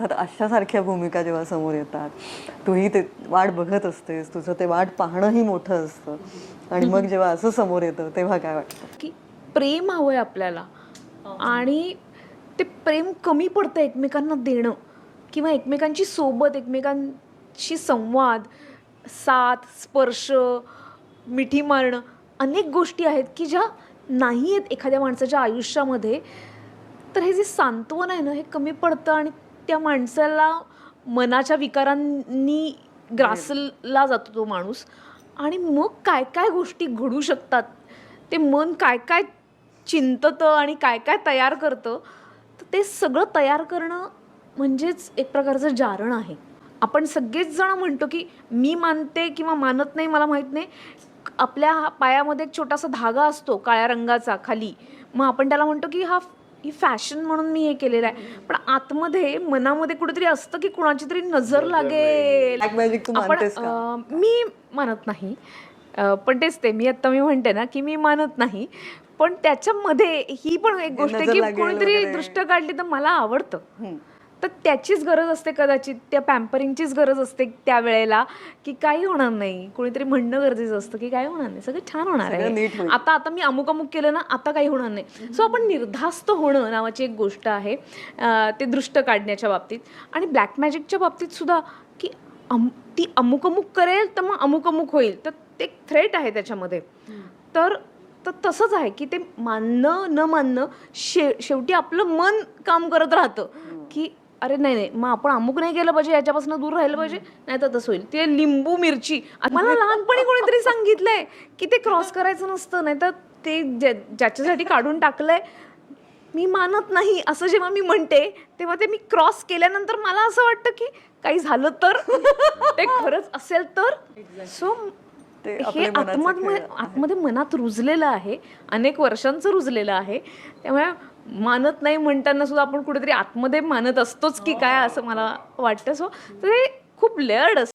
तर अशासारख्या भूमिका जेव्हा समोर येतात तूही ते वाट बघत असतेस तुझं ते वाट पाहणंही मोठं असतं. आणि मग जेव्हा असं समोर येतं तेव्हा काय वाटतं? की प्रेम हवंय आपल्याला. आणि ते प्रेम कमी पडतं एकमेकांना देणं. किंवा एकमेकांची सोबत एकमेकांशी संवाद साथ स्पर्श मिठी मारणं अनेक गोष्टी आहेत की ज्या नाही आहेत एखाद्या माणसाच्या आयुष्यामध्ये. तर हे जे सांत्वन आहे ना हे कमी पडतं आणि त्या माणसाला मनाच्या विकारांनी ग्रासला जातो तो माणूस. आणि मग काय काय गोष्टी घडू शकतात? ते मन काय काय चिंततं आणि काय काय तयार करतं? तर ते सगळं तयार करणं म्हणजेच एक प्रकारचं जारण आहे. आपण सगळेच जण म्हणतो की मी मानते किंवा मानत नाही मला माहीत नाही. आपल्या पायामध्ये एक छोटासा धागा असतो काळ्या रंगाचा खाली. मग आपण त्याला म्हणतो की हा ही फॅशन म्हणून मी हे केलेलं आहे पण आतमध्ये मनामध्ये कुठेतरी असतं की कुणाची तरी नजर लागेल Black magic तू आपण मानतेस का? अं, मी मानत नाही अं, पण तेच ते मी आता मी म्हणते ना की मी मानत नाही पण त्याच्यामध्ये ही पण एक गोष्ट आहे नजर की लागेल कोणीतरी वगैरे. दृष्ट काढली तर मला आवडतं हम्म. तर त्याचीच गरज असते कदाचित त्या पॅम्परिंगचीच गरज असते त्या वेळेला की काही होणार नाही. कोणीतरी म्हणणं गरजेचं असतं की काही होणार नाही. सगळं छान होणार आहे. आता आता मी अमुक अमुक केलं ना आता काही होणार नाही. सो आपण निर्धास्त होणं नावाची एक गोष्ट आहे. ते दृष्ट काढण्याच्या बाबतीत. आणि ब्लॅक मॅजिकच्या बाबतीत सुद्धा की अम ती अमुक अमुक करेल तर मग अमुक अमुक होईल. तर ते एक थ्रेट आहे त्याच्यामध्ये. तर तर तसंच आहे की ते मानणं न मानणं शे शेवटी आपलं मन काम करत राहतं. की अरे नाही नाही मग आपण अमुक नाही केलं पाहिजे याच्यापासून दूर राहिलं पाहिजे? नाही तर तसं होईल. ते लिंबू मिरची. मला लहानपणी कोणीतरी सांगितलंय की ते क्रॉस करायचं नसतं नाही तर ते ज्या- ज्याच्यासाठी काढून टाकलंय मी मानत नाही. असं जेव्हा मी म्हणते तेव्हा ते मी क्रॉस केल्यानंतर मला असं वाटतं की काही झालं तर? ते खरंच असेल तर? सो हे आतमध्ये. आतमध्ये मनात रुजलेलं आहे. अनेक वर्षांचं रुजलेलं आहे. त्यामुळे मानत नाही म्हणताना सुद्धा आपण कुठेतरी आतमध्ये मानत असतोच की काय असं मला वाटतं. सो हे खूप लेअर्ड असतं.